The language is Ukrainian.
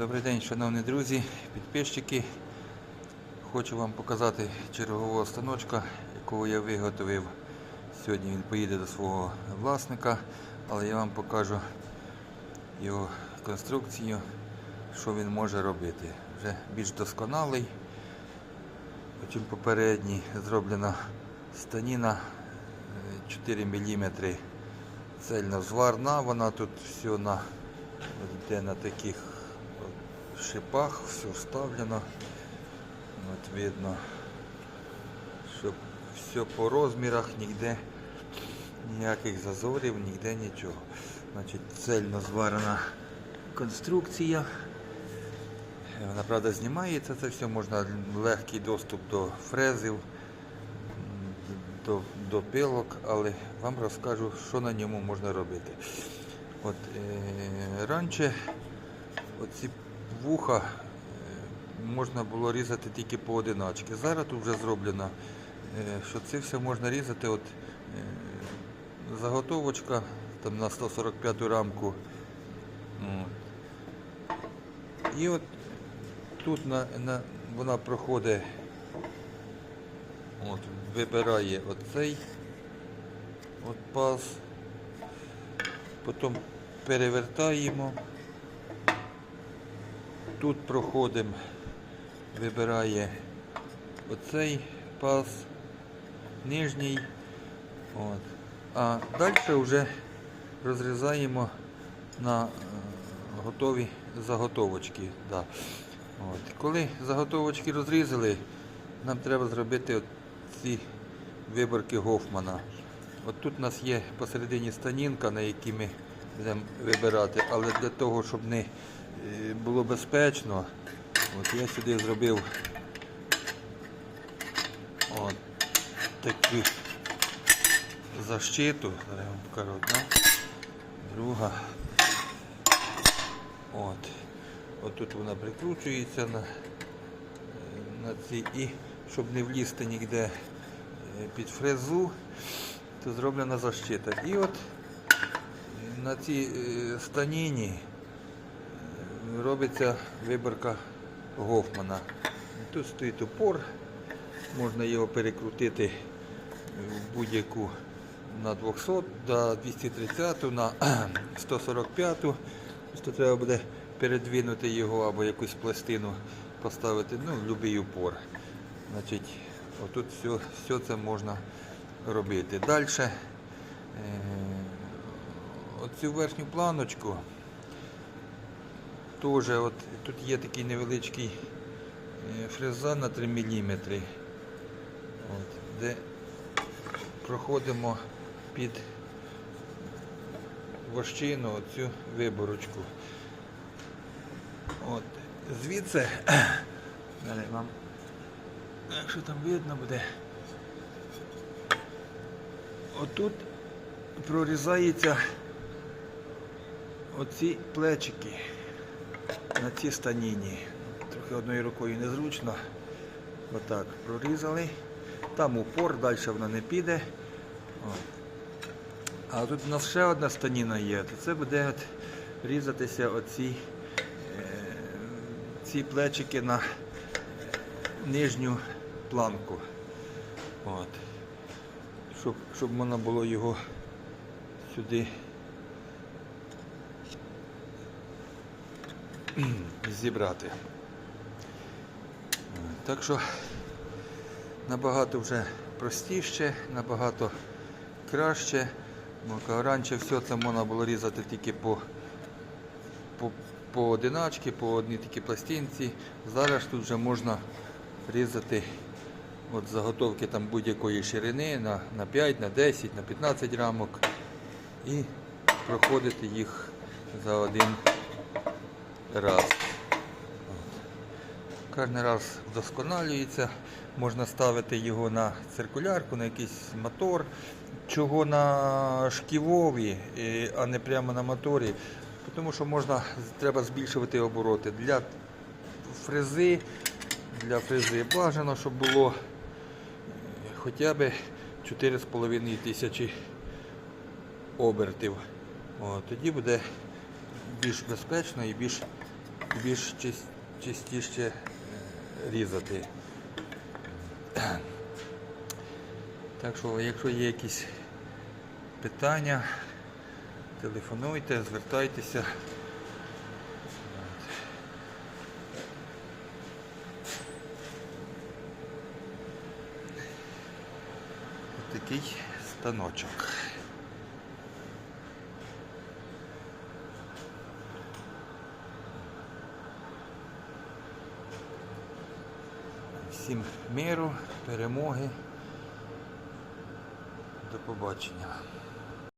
Добрий день, шановні друзі, підписчики. Хочу вам показати чергового станочка, якого я виготовив. Сьогодні він поїде до свого власника, але я вам покажу його конструкцію, що він може робити. Вже більш досконалий, чим попередній. Зроблена станіна е, 4 мм цельно зварна, вона тут все на, на таких шипах, все вставлено. От видно, щоб все по розмірах, ніде ніяких зазорів, ніде нічого. Значить, цельно зварена конструкція. Вона, правда, знімається, це все, можна легкий доступ до фрезів, до, до пилок, але вам розкажу, що на ньому можна робити. От, е, раніше оці вуха е, можна було різати тільки поодиначки. Зараз тут вже зроблено, е, що це все можна різати. От, е, заготовочка там на 145 рамку. І от тут на, на, вона проходить, от, вибирає оцей от паз, потім перевертаємо. Тут проходимо, вибирає оцей паз, нижній. От. А далі вже розрізаємо на е, готові заготовочки. Да. От. Коли заготовочки розрізали, нам треба зробити ці виборки Гофмана. От тут у нас є посередині станінка, на якій ми будемо вибирати, але для того, щоб не було безпечно, от я сюди зробив от таку защиту. Зараз вам покажу одна, друга. От. От тут вона прикручується на, на ці і щоб не влізти ніде е, під фрезу, то зроблена защита. І от на цій е, станіні робиться виборка Гофмана. Тут стоїть упор, можна його перекрутити в будь-яку на 200, на 230, на 145. Просто треба буде передвинути його або якусь пластину поставити, ну, будь-який упор. Значить, отут все, все це можна робити. Далі е, оцю верхню планочку теж от, тут є такий невеличкий е, фреза на 3 мм, от, де проходимо під вощину оцю виборочку. От, звідси, далі вам, якщо там видно буде, отут прорізаються оці плечики на цій станіні. Трохи одною рукою незручно. Отак прорізали. Там упор, далі вона не піде. А тут у нас ще одна станіна є, це буде різатися оці е, ці плечики на нижню планку. От. Щоб, щоб можна було його сюди зібрати. Так що набагато вже простіше, набагато краще. Раніше все це можна було різати тільки по, по, по одиначки, по одній такій пластинці. Зараз тут вже можна різати от заготовки будь-якої ширини на, на 5, на 10, на 15 рамок і проходити їх за один раз. Кожен раз вдосконалюється, можна ставити його на циркулярку, на якийсь мотор, чого на шківові, е, а не прямо на моторі, тому що можна, треба збільшувати обороти. Для фрези, для фрези бажано, щоб було е, хоча б 4,5 тисячі обертів. О, тоді буде більш безпечно і більш більш чис- чистіше е, різати. Так що, якщо є якісь питання, телефонуйте, звертайтеся. Ось такий станочок. Всім миру, перемоги. До побачення.